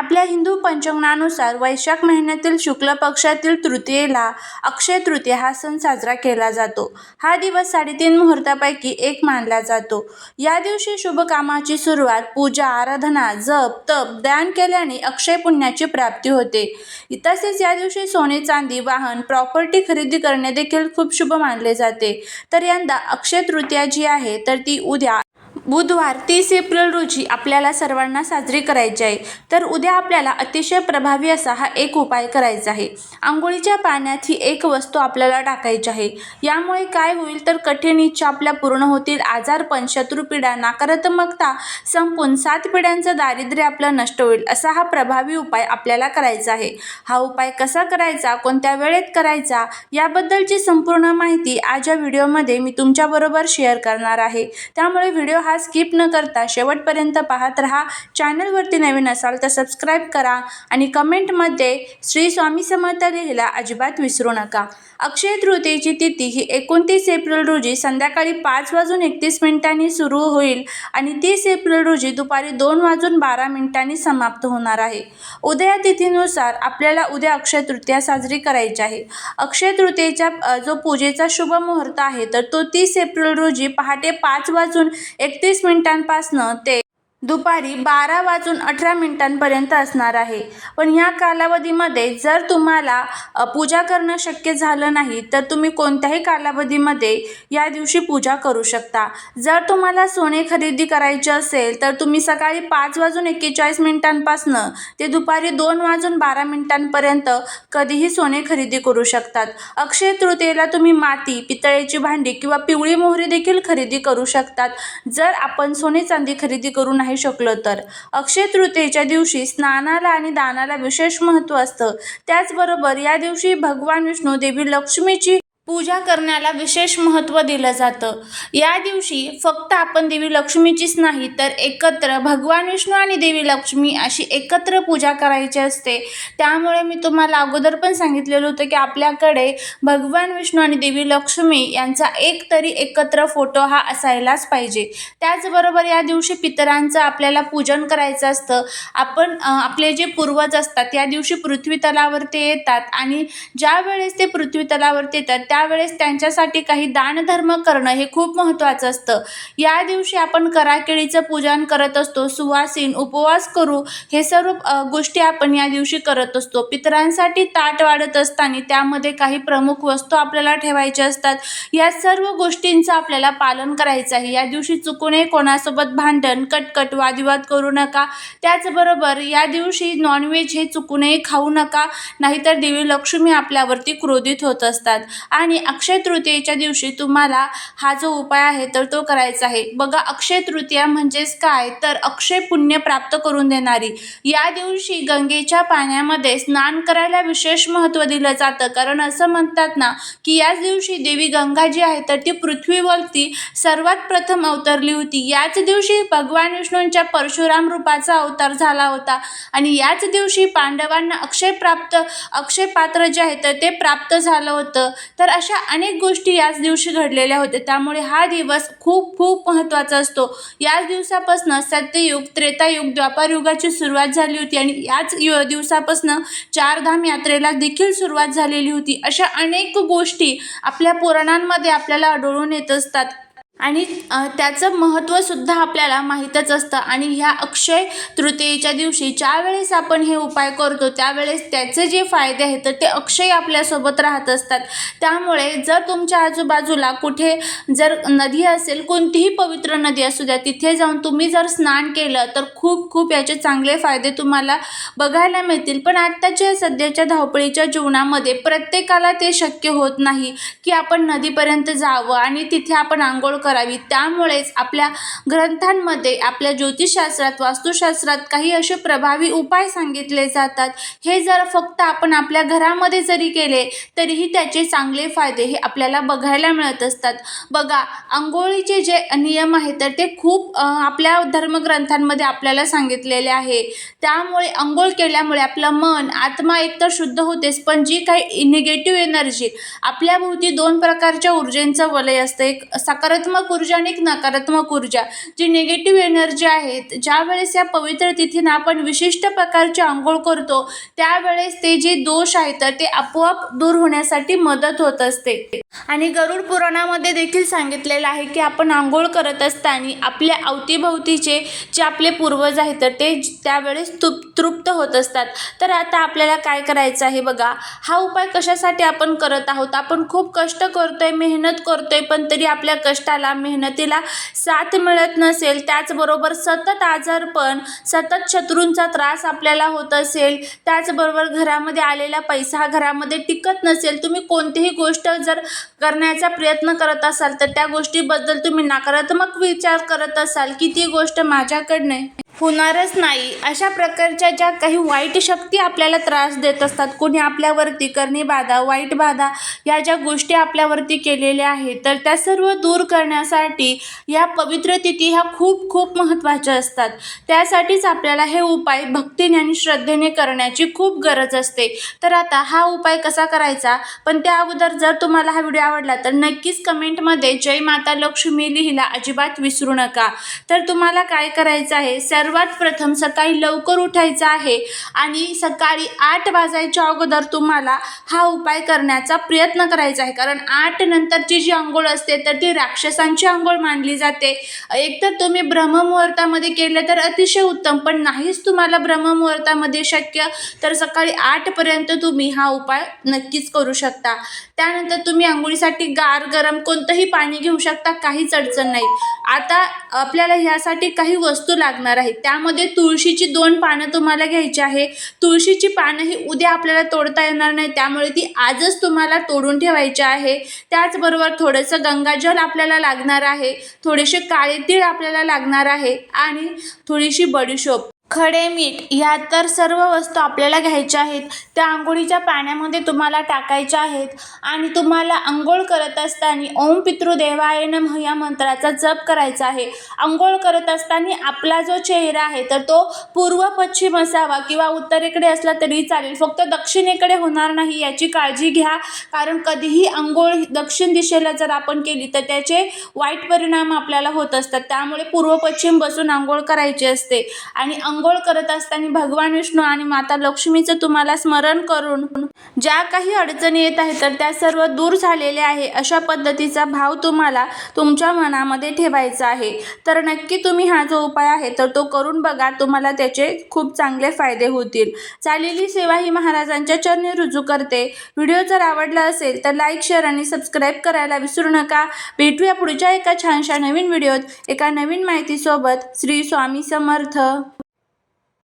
आपल्या हिंदू पंचांगानुसार वैशाख महिन्यातील शुक्ल पक्षातील तृतीयेला अक्षय तृतीया हा सण साजरा केला जातो. हा दिवस साडेतीन मुहूर्तापैकी एक मानला जातो. या दिवशी शुभ कामाची सुरुवात पूजा आराधना जप तप दान केल्याने अक्षय पुण्याची प्राप्ती होते. तसेच या दिवशी सोने चांदी वाहन प्रॉपर्टी खरेदी करणे देखील खूप शुभ मानले जाते. तर यंदा अक्षय तृतीया जी आहे तर ती उद्या बुधवार तीस एप्रिल रोजी आपल्याला सर्वांना साजरी करायची आहे. तर उद्या आपल्याला अतिशय प्रभावी असा हा एक उपाय करायचा आहे. आंघोळीच्या पाण्यात ही एक वस्तू आपल्याला टाकायची आहे. यामुळे काय होईल तर कठीण इच्छा आपल्या पूर्ण होतील. आजारपण शत्रुपीडा नकारात्मकता संपून सात पिढ्यांचं दारिद्र्य आपलं नष्ट होईल असा हा प्रभावी उपाय आपल्याला करायचा आहे. हा उपाय कसा करायचा कोणत्या वेळेत करायचा याबद्दलची संपूर्ण माहिती आज या व्हिडिओमध्ये मी तुमच्याबरोबर शेअर करणार आहे. त्यामुळे व्हिडिओ हा स्किप न करता शेवटपर्यंत पाहत राहा. चॅनलवरती नवीन असाल तर सबस्क्राईब करा आणि कमेंटमध्ये श्री स्वामी समर्थ लिहिला अजिबात विसरू नका. अक्षय तृतीयेची तिथी ही एकोणतीस एप्रिल रोजी संध्याकाळी पाच वाजून एकतीस मिनिटांनी सुरू होईल आणि तीस एप्रिल रोजी दुपारी दोन वाजून बारा मिनिटांनी समाप्त होणार आहे. उद्या तिथीनुसार आपल्याला उद्या अक्षय तृतीया साजरी करायची आहे. अक्षय तृतीयेच्या जो पूजेचा शुभ मुहूर्त आहे तर तो तीस एप्रिल रोजी पहाटे पाच वाजून एकतीस मिनिटांपासनं ते दुपारी बारा वाजून अठरा मिनिटांपर्यंत असणार आहे. पण या कालावधीमध्ये जर तुम्हाला पूजा करणं शक्य झालं नाही तर तुम्ही कोणत्याही कालावधीमध्ये या दिवशी पूजा करू शकता. जर तुम्हाला सोने खरेदी करायचे असेल तर तुम्ही सकाळी पाच वाजून एक्केचाळीस मिनिटांपासनं ते दुपारी दोन वाजून बारा मिनिटांपर्यंत कधीही सोने खरेदी करू शकतात. अक्षय तृतीयेला तुम्ही माती पितळेची भांडी किंवा पिवळी मोहरी देखील खरेदी करू शकतात. जर आपण सोने चांदी खरेदी करू नाही शकलो तर. अक्षय तृतीयेच्या दिवशी स्नानाला आणि दानाला विशेष महत्त्व असतं. त्याचबरोबर या दिवशी भगवान विष्णू देवी लक्ष्मीची पूजा करण्याला विशेष महत्त्व दिलं जातं. या दिवशी फक्त आपण देवी लक्ष्मीचीच नाही तर एकत्र भगवान विष्णू आणि देवी लक्ष्मी अशी एकत्र पूजा करायची असते. त्यामुळे मी तुम्हाला अगोदर पण सांगितलेलं होतं की आपल्याकडे भगवान विष्णू आणि देवी लक्ष्मी यांचा एक तरी एकत्र फोटो हा असायलाच पाहिजे. त्याचबरोबर या दिवशी पितरांचं आपल्याला पूजन करायचं असतं. आपण आपले जे पूर्वज असतात या दिवशी पृथ्वी तलावरती येतात आणि ज्या वेळेस ते पृथ्वी तलावरती येतात त्यावेळेस त्यांच्यासाठी काही दानधर्म करणं हे खूप महत्त्वाचं असतं. या दिवशी आपण कराकेळीचं पूजन करत असतो सुवासीन उपवास करू हे सर्व गोष्टी आपण या दिवशी करत असतो. पितरांसाठी ताट वाढत असताना त्यामध्ये काही प्रमुख वस्तू आपल्याला ठेवायच्या असतात. या सर्व गोष्टींचं आपल्याला पालन करायचं आहे. या दिवशी चुकूनही कोणासोबत भांडण कटकट वादविवाद करू नका. त्याचबरोबर या दिवशी नॉनव्हेज हे चुकूनही खाऊ नका. नाहीतर देवी लक्ष्मी आपल्यावरती क्रोधित होत असतात. आणि अक्षय तृतीयेच्या दिवशी तुम्हाला हा जो उपाय आहे तर तो करायचा आहे. बघा अक्षय तृतीया म्हणजेच काय? तर अक्षय पुण्य प्राप्त करून देणारी. या दिवशी गंगेच्या पाण्यामध्ये स्नान करायला विशेष महत्त्व दिलं जातं. कारण असं म्हणतात ना की याच दिवशी देवी गंगा जी आहे तर ती पृथ्वीवरती सर्वात प्रथम अवतरली होती. याच दिवशी भगवान विष्णूंच्या परशुराम रूपाचा अवतार झाला होता. आणि याच दिवशी पांडवांना अक्षय प्राप्त अक्षय पात्र जे आहे तर ते प्राप्त झालं होतं. तर अशा अनेक गोष्टी याच दिवशी घडलेल्या होत्या. त्यामुळे हा दिवस खूप खूप महत्त्वाचा असतो. याच दिवसापासून सत्ययुग त्रेतायुग द्वापार युगाची सुरुवात झाली होती आणि याच यु दिवसापासनं चारधाम यात्रेला देखील सुरुवात झालेली होती. अशा अनेक गोष्टी आपल्या पुराणांमध्ये आपल्याला आढळून येत असतात. आणि त्याचं महत्त्वसुद्धा आपल्याला माहीतच असतं. आणि ह्या अक्षय तृतीयेच्या दिवशी ज्या वेळेस आपण हे उपाय करतो त्यावेळेस त्याचे जे फायदे आहेत तर ते अक्षय आपल्यासोबत राहत असतात. त्यामुळे जर तुमच्या आजूबाजूला कुठे जर नदी असेल कोणतीही पवित्र नदी असू द्या तिथे जाऊन तुम्ही जर स्नान केलं तर खूप खूप याचे चांगले फायदे तुम्हाला बघायला मिळतील. पण आत्ताच्या सध्याच्या धावपळीच्या जीवनामध्ये प्रत्येकाला ते शक्य होत नाही की आपण नदीपर्यंत जावं आणि तिथे आपण आंघोळ कर करावी. त्यामुळेच आपल्या ग्रंथांमध्ये आपल्या ज्योतिषशास्त्रात वास्तुशास्त्रात काही असे प्रभावी उपाय सांगितले जातात. हे जर फक्त आपण आपल्या घरामध्ये जरी केले तरीही त्याचे चांगले फायदे हे आपल्याला बघायला मिळत असतात. बघा आंघोळीचे जे नियम आहेत तर ते खूप आपल्या धर्मग्रंथांमध्ये आपल्याला सांगितलेले आहे. त्यामुळे आंघोळ केल्यामुळे आपलं मन आत्मा एकतर शुद्ध होतेच पण जी काही निगेटिव्ह एनर्जी आपल्याभोवती दोन प्रकारच्या ऊर्जेंचं वलय असतं. एक सकारात्मक ऊर्जा आणि एक नकारात्मक ऊर्जा. जी निगेटिव्ह एनर्जी आहेत ज्या वेळेस या पवित्र तिथीनं आपण विशिष्ट प्रकारची आंघोळ करतो त्यावेळेस ते जे दोष आहेत तर ते आपोआप दूर होण्यासाठी मदत होत असते. आणि गरुड पुराणामध्ये देखील सांगितलेलं आहे की आपण आंघोळ करत असताना आपल्या अवतीभोवतीचे जे आपले पूर्वज आहेत तर ते त्यावेळेस तुप तृप्त होत असतात. तर आता आपल्याला काय करायचं आहे बघा. हा उपाय कशासाठी आपण करत आहोत? आपण खूप कष्ट करतोय मेहनत करतोय पण तरी आपल्या कष्टाला मेहनतीला साथ मिळत नसेल त्याचबरोबर सतत आजारपण सतत शत्रूंचा त्रास आपल्याला होत असेल त्याचबरोबर घरामध्ये आलेला पैसा हा घरामध्ये टिकत नसेल तुम्ही कोणतीही गोष्ट जर करण्याचा प्रयत्न करत असाल तर त्या गोष्टीबद्दल तुम्ही नकारात्मक विचार करत असाल की ती गोष्ट माझ्याकडनं होणारच नाही. अशा प्रकारच्या ज्या काही वाईट शक्ती आपल्याला त्रास देत असतात कोणी आपल्यावरती करणी बाधा वाईट बाधा या ज्या गोष्टी आपल्यावरती केलेल्या आहेत तर त्या सर्व दूर करण्यासाठी या पवित्र तिथी ह्या खूप खूप महत्त्वाच्या असतात. त्यासाठीच आपल्याला हे उपाय भक्तीने आणि श्रद्धेने करण्याची खूप गरज असते. तर आता हा उपाय कसा करायचा? पण त्या अगोदर जर तुम्हाला हा व्हिडिओ आवडला तर नक्कीच कमेंटमध्ये जय माता लक्ष्मी लिहिला अजिबात विसरू नका. तर तुम्हाला काय करायचं आहे? सर्वात प्रथम सकाळी लवकर उठायचं आहे आणि सकाळी आठ वाजायच्या अगोदर तुम्हाला हा उपाय करण्याचा प्रयत्न करायचा आहे. कारण आठ नंतरची जी आंघोळ असते तर ती राक्षसांची आंघोळ मानली जाते. एकतर तुम्ही ब्रह्ममुहूर्तामध्ये केलं तर अतिशय उत्तम पण नाहीच तुम्हाला ब्रह्ममुहूर्तामध्ये शक्य तर सकाळी आठपर्यंत तुम्ही हा उपाय नक्कीच करू शकता. त्यानंतर तुम्ही आंघोळीसाठी गार गरम कोणतंही पाणी घेऊ शकता काहीच अडचण नाही. आता आपल्याला ह्यासाठी काही वस्तू लागणार आहेत. त्यामध्ये तुळशीची दोन पानं तुम्हाला घ्यायची आहे. तुळशीची पानं ही उद्या आपल्याला तोडता येणार नाही. त्यामुळे ती आजच तुम्हाला तोडून ठेवायची आहे. त्याचबरोबर थोडंसं गंगाजल आपल्याला लागणार आहे. थोडेसे काळे तीळ आपल्याला लागणार आहे. आणि थोडीशी बडीशोप. खडे मीठ ह्या तर सर्व वस्तू आपल्याला घ्यायच्या आहेत. त्या आंघोळीच्या पाण्यामध्ये तुम्हाला टाकायच्या आहेत. आणि तुम्हाला आंघोळ करत असताना ओम पितृदेवाय नमः या मंत्राचा जप करायचा आहे. आंघोळ करत असताना आपला जो चेहरा आहे तर तो पूर्व पश्चिम असावा किंवा उत्तरेकडे असला तरी चालेल. फक्त दक्षिणेकडे होणार नाही याची काळजी घ्या. कारण कधीही आंघोळ दक्षिण दिशेला जर आपण केली तर त्याचे वाईट परिणाम आपल्याला होत असतात. त्यामुळे पूर्व पश्चिम बसून आंघोळ करायची असते. आणि आंघोळ करत असताना भगवान विष्णू आणि माता लक्ष्मीचं तुम्हाला स्मरण करून ज्या काही अडचणी येत आहेत तर त्या सर्व दूर झालेल्या आहे अशा पद्धतीचा भाव तुम्हाला तुमच्या मनामध्ये ठेवायचा आहे. तर नक्की तुम्ही हा जो उपाय आहे तर तो करून बघा तुम्हाला त्याचे खूप चांगले फायदे होतील. चालेली सेवा ही महाराजांच्या चरणी रुजू करते. व्हिडिओ जर आवडला असेल तर लाईक शेअर आणि सबस्क्राईब करायला विसरू नका. भेटूया पुढच्या एका छानशा नवीन व्हिडिओत. एका नवीन माहितीसोबत श्री स्वामी समर्थ.